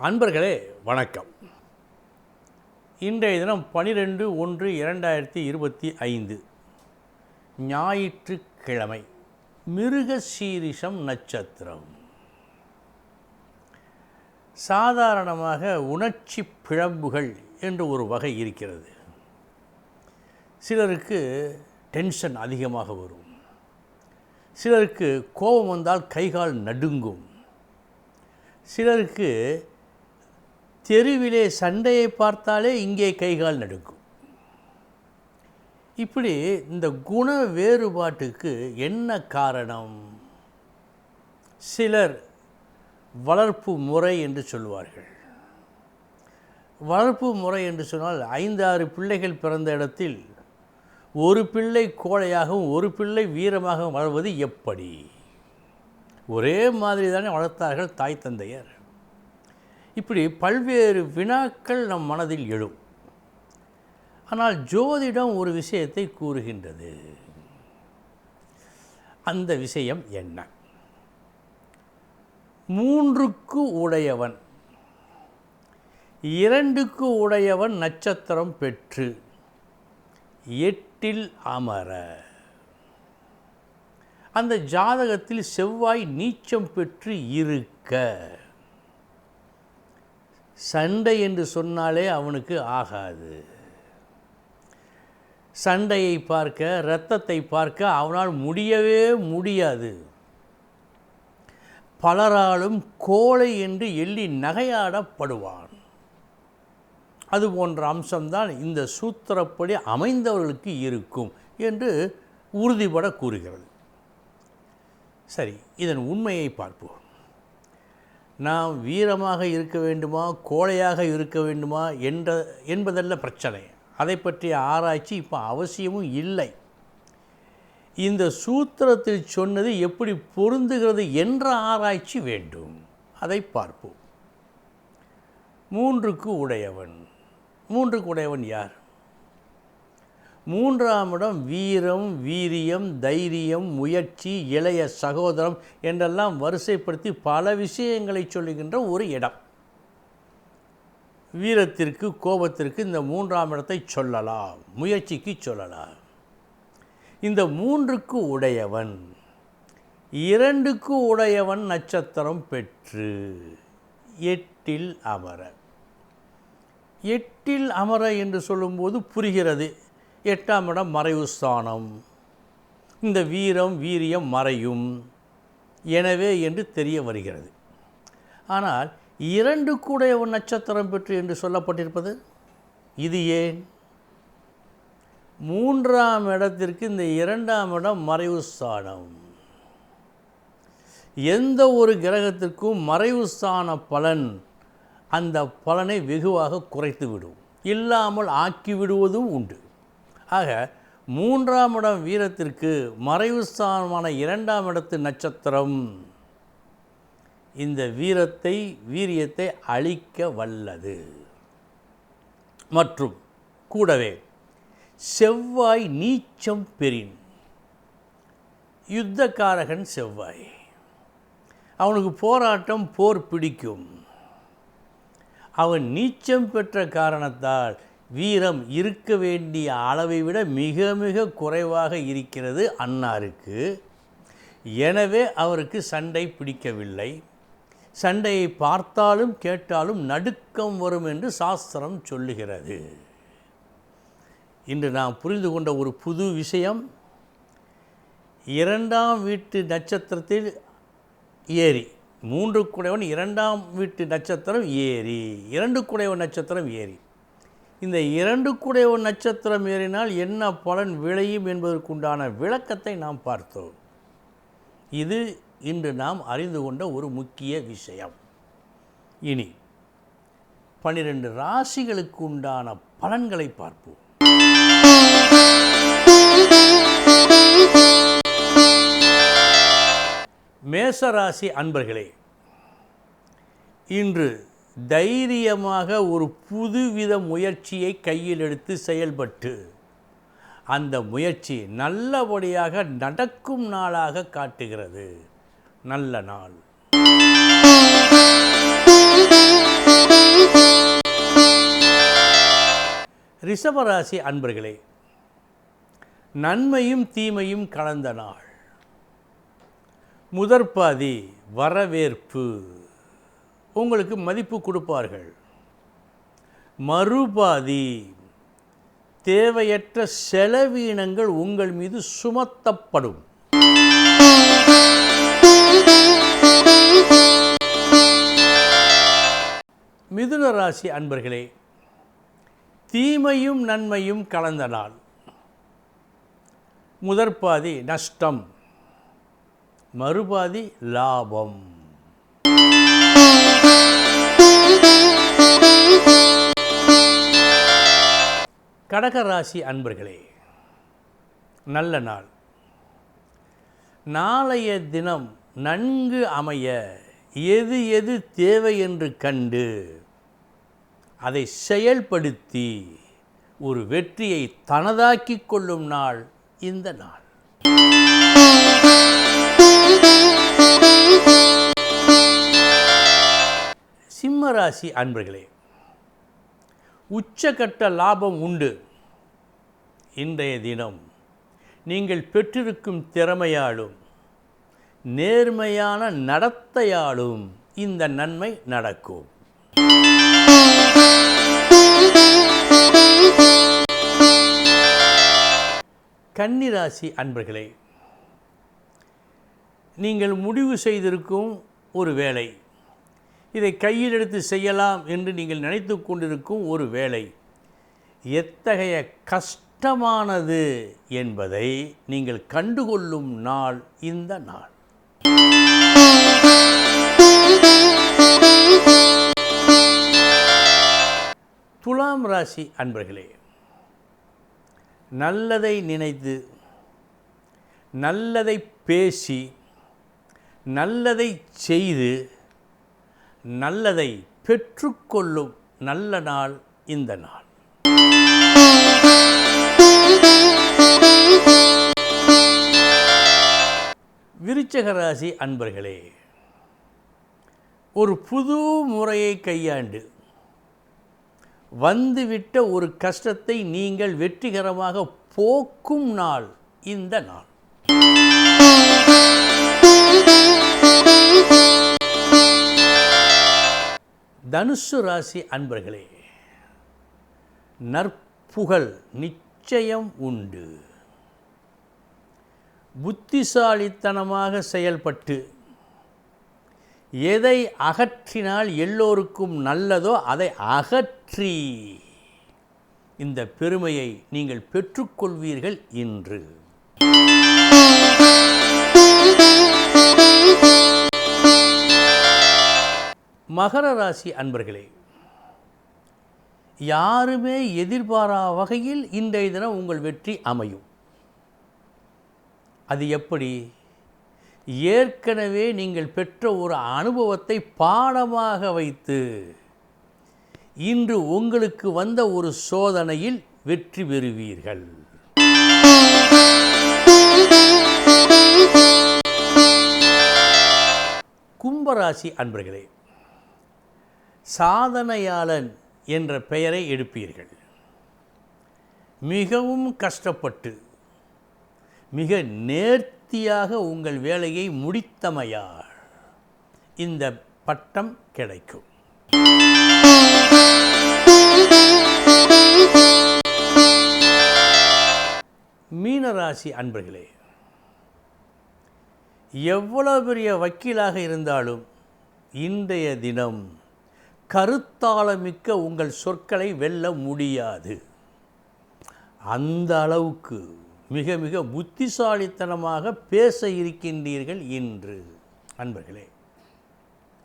அன்பர்களே வணக்கம். இன்றைய தினம் பனிரெண்டு ஒன்று இரண்டாயிரத்தி இருபத்தி ஐந்து. ஞாயிற்றுக்கிழமை. மிருகசீரிஷம் நட்சத்திரம். சாதாரணமாக உணர்ச்சி பிழம்புகள் என்று ஒரு வகை இருக்கிறது. சிலருக்கு டென்ஷன் அதிகமாக வரும். சிலருக்கு கோபம் வந்தால் கைகால் நடுங்கும். சிலருக்கு தெருவிலே சண்டையை பார்த்தாலே இங்கே கைகால் நடுக்கும் இப்படி இந்த குண வேறுபாட்டுக்கு என்ன காரணம்? சிலர் வளர்ப்பு முறை என்று சொல்வார்கள். வளர்ப்பு முறை என்று சொன்னால் ஐந்தாறு பிள்ளைகள் பிறந்த இடத்தில் ஒரு பிள்ளை கோழையாகவும் ஒரு பிள்ளை வீரமாகவும் வளர்வது எப்படி? ஒரே மாதிரி தானே வளர்த்தார்கள் தாய் தந்தையர். இப்படி பல்வேறு வினாக்கள் நம் மனதில் எழும். ஆனால் ஜோதிடம் ஒரு விஷயத்தை கூறுகின்றது. அந்த விஷயம் என்ன? மூன்றுக்கு உடையவன். இரண்டுக்கு உடையவன் நட்சத்திரம் பெற்று எட்டில் அமர. அந்த ஜாதகத்தில் செவ்வாய் நீச்சம் பெற்று இருக்க. சண்டை என்று சொன்னாலே அவனுக்கு ஆகாது. சண்டையை பார்க்க இரத்தத்தை பார்க்க அவனால் முடியவே முடியாது. பலராலும் கோழை என்று எள்ளி நகையாடப்படுவான். அது போன்ற அம்சம்தான் இந்த சூத்திரப்படி அமைந்தவர்களுக்கு இருக்கும் என்று உறுதிபட கூறுகிறது. சரி இதன் உண்மையை பார்ப்போம். நாம் வீரமாக இருக்க வேண்டுமா கோழையாக இருக்க வேண்டுமா என்ற என்பதல்ல பிரச்சனை. அதை பற்றிய ஆராய்ச்சி இப்போ அவசியமும் இல்லை. இந்த சூத்திரத்தில் சொன்னது எப்படி பொருந்துகிறது என்ற ஆராய்ச்சி வேண்டும். அதை பார்ப்போம். மூன்றுக்கு உடையவன். மூன்றுக்கு உடையவன் யார்? மூன்றாம் இடம் வீரம் வீரியம் தைரியம் முயற்சி இளைய சகோதரம் என்றெல்லாம் வரிசைப்படுத்தி பல விஷயங்களை சொல்லுகின்ற ஒரு இடம். வீரத்திற்கு கோபத்திற்கு இந்த மூன்றாம் இடத்தை சொல்லலாம் முயற்சிக்கு சொல்லலாம். இந்த மூன்றுக்கு உடையவன் இரண்டுக்கு உடையவன் நட்சத்திரம் பெற்று எட்டில் அமர. எட்டில் அமர என்று சொல்லும்போது புரிகிறது. எட்டாம் இடம் மறைவு ஸ்தானம். இந்த வீரம் வீரியம் மறையும். எனவே என்று தெரிய வருகிறது. ஆனால் இரண்டு கூடையவன் நட்சத்திரம் பெற்று என்று சொல்லப்பட்டிருப்பது? இது ஏன்? மூன்றாம் இடத்திற்கு இந்த இரண்டாம் இடம் மறைவு ஸ்தானம். எந்த ஒரு கிரகத்திற்கும் மறைவு ஸ்தான பலன் அந்த பலனை வெகுவாக குறைத்து விடும் இல்லாமல் ஆக்கி விடுவதும் உண்டு. ஆக மூன்றாம் இடம் வீரத்திற்கு மறைவு ஸ்தானமான இரண்டாம் இடத்து நட்சத்திரம். இந்த வீரத்தை வீரியத்தை அழிக்க வல்லது. மற்றும் கூடவே செவ்வாய் நீச்சம் பெறின். யுத்தக்காரகன் செவ்வாய். அவனுக்கு போராட்டம் போர் பிடிக்கும். அவன் நீச்சம் பெற்ற காரணத்தால் வீரம் இருக்க வேண்டிய அளவை விட மிக மிக குறைவாக இருக்கிறது அன்னாருக்கு. எனவே அவருக்கு சண்டை பிடிக்கவில்லை. சண்டையை பார்த்தாலும் கேட்டாலும் நடுக்கம் வரும் என்று சாஸ்திரம் சொல்லுகிறது. இன்று நாம் புரிந்து கொண்ட ஒரு புது விஷயம். இரண்டாம் வீட்டு நட்சத்திரத்தில் ஏரி மூன்று குடைவன் இரண்டாம் வீட்டு நட்சத்திரம் ஏரி இரண்டு குடைவன் நட்சத்திரம் ஏரி இந்த இரண்டு ஒரு நட்சத்திரம் ஏறினால் என்ன பலன் விளையும் என்பதற்குண்டான விளக்கத்தை நாம் பார்த்தோம். இது இன்று நாம் அறிந்து கொண்ட ஒரு முக்கிய விஷயம். இனி பன்னிரண்டு ராசிகளுக்கு உண்டான பலன்களை பார்ப்போம். மேசராசி அன்பர்களே இன்று தைரியமாக ஒரு புதுவித முயற்சியை கையில் எடுத்து செயல்பட்டு அந்த முயற்சி நல்லபடியாக நடக்கும் நாளாக காட்டுகிறது. நல்ல நாள். ரிஷபராசி அன்பர்களே நன்மையும் தீமையும் கலந்த நாள். முதற்பாதி வரவேற்பு. உங்களுக்கு மதிப்பு கொடுப்பார்கள். மறுபாதி தேவையற்ற செலவீனங்கள் உங்கள் மீது சுமத்தப்படும். மிதுன ராசி அன்பர்களே தீமையும் நன்மையும் கலந்த நாள். முதற்பாதி நஷ்டம் மறுபாதி லாபம். கடகராசி அன்பர்களே நல்ல நாள். நாளைய தினம் நன்கு அமைய எது எது தேவை என்று கண்டு அதை செயல்படுத்தி ஒரு வெற்றியை தனதாக்கிக் கொள்ளும் நாள் இந்த நாள். சிம்மராசி அன்பர்களே உச்சகட்ட லாபம் உண்டு. இன்றைய தினம் நீங்கள் பெற்றிருக்கும் திறமையாலும் நேர்மையான நடத்தையாலும் இந்த நன்மை நடக்கும். கன்னிராசி அன்பர்களே நீங்கள் முடிவு செய்திருக்கும் ஒரு வேலை. இதை கையில் எடுத்து செய்யலாம் என்று நீங்கள் நினைத்து கொண்டிருக்கும் ஒரு வேலை. எத்தகைய கஷ்டமானது என்பதை நீங்கள் கண்டுகொள்ளும் நாள் இந்த நாள். துலாம் ராசி அன்பர்களே நல்லதை நினைத்து நல்லதை பேசி நல்லதை செய்து நல்லதை பெற்றுக்கொள்ளும் நல்ல நாள் இந்த நாள். விருச்சக ராசி அன்பர்களே ஒரு புது முறையை கையாண்டு வந்துவிட்ட ஒரு கஷ்டத்தை நீங்கள் வெற்றிகரமாக போக்கும் நாள் இந்த நாள். தனுசு ராசி அன்பர்களே நற்புகழ் நிச்சயம் உண்டு. புத்திசாலித்தனமாக செயல்பட்டு எதை அகற்றினால் எல்லோருக்கும் நல்லதோ அதை அகற்றி இந்த பெருமையை நீங்கள் பெற்றுக்கொள்வீர்கள் இன்று. மகர ராசி அன்பர்களே யாருமே எதிர்பாரா வகையில் இன்றைய தினம் உங்கள் வெற்றி அமையும். அது எப்படி? ஏற்கனவே நீங்கள் பெற்ற ஒரு அனுபவத்தை பாடமாக வைத்து இன்று உங்களுக்கு வந்த ஒரு சோதனையில் வெற்றி பெறுவீர்கள். கும்பராசி அன்பர்களே சாதனையாளன் என்ற பெயரை எடுப்பீர்கள். மிகவும் கஷ்டப்பட்டு மிக நேர்த்தியாக உங்கள் வேலையை முடித்தமையால் இந்த பட்டம் கிடைக்கும். மீனராசி அன்பர்களே எவ்வளவு பெரிய வக்கீலாக இருந்தாலும் இன்றைய தினம் கருத்தாளமிக்க உங்கள் சொற்களை வெல்ல முடியாது. அந்த அளவுக்கு மிக மிக புத்திசாலித்தனமாக பேச இருக்கின்றீர்கள் இன்று. அன்பர்களே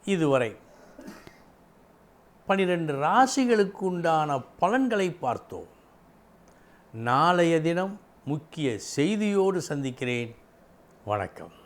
இதுவரை பனிரெண்டு ராசிகளுக்கு உண்டான பலன்களை பார்த்தோம். நாளைய தினம் முக்கிய செய்தியோடு சந்திக்கிறேன். வணக்கம்.